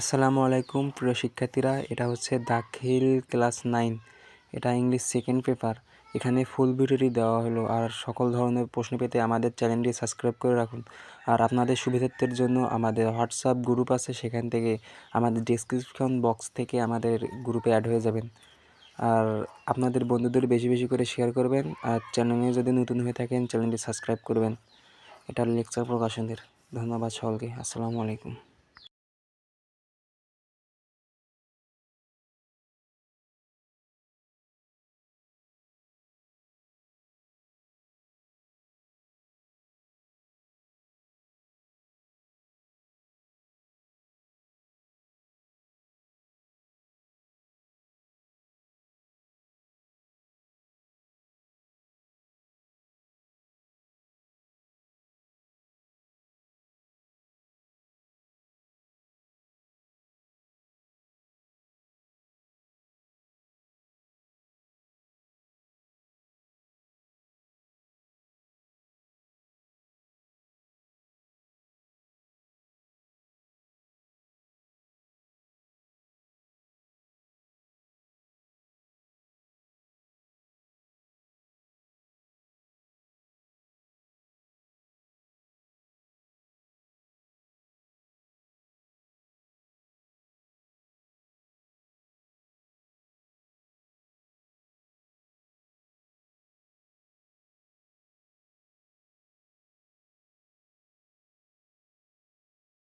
আসসালামু আলাইকুম প্রিয় শিক্ষার্থীরা, এটা হচ্ছে দাখিল ক্লাস নাইন। এটা ইংলিশ সেকেন্ড পেপার। এখানে ফুল ভিডিওটি দেওয়া হলো। আর সকল ধরনের প্রশ্ন পেতে আমাদের চ্যানেলটি সাবস্ক্রাইব করে রাখুন। আর আপনাদের সুবিধার্থের জন্য আমাদের হোয়াটসঅ্যাপ গ্রুপ আছে, সেখান থেকে আমাদের ডিসক্রিপশন বক্স থেকে আমাদের গ্রুপে অ্যাড হয়ে যাবেন। আর আপনাদের বন্ধুদের বেশি বেশি করে শেয়ার করবেন। আর চ্যানেলে যদি নতুন হয়ে থাকেন, চ্যানেলটি সাবস্ক্রাইব করবেন। এটা লেকচার প্রকাশনের ধন্যবাদ সকলকে। আসসালামু আলাইকুম।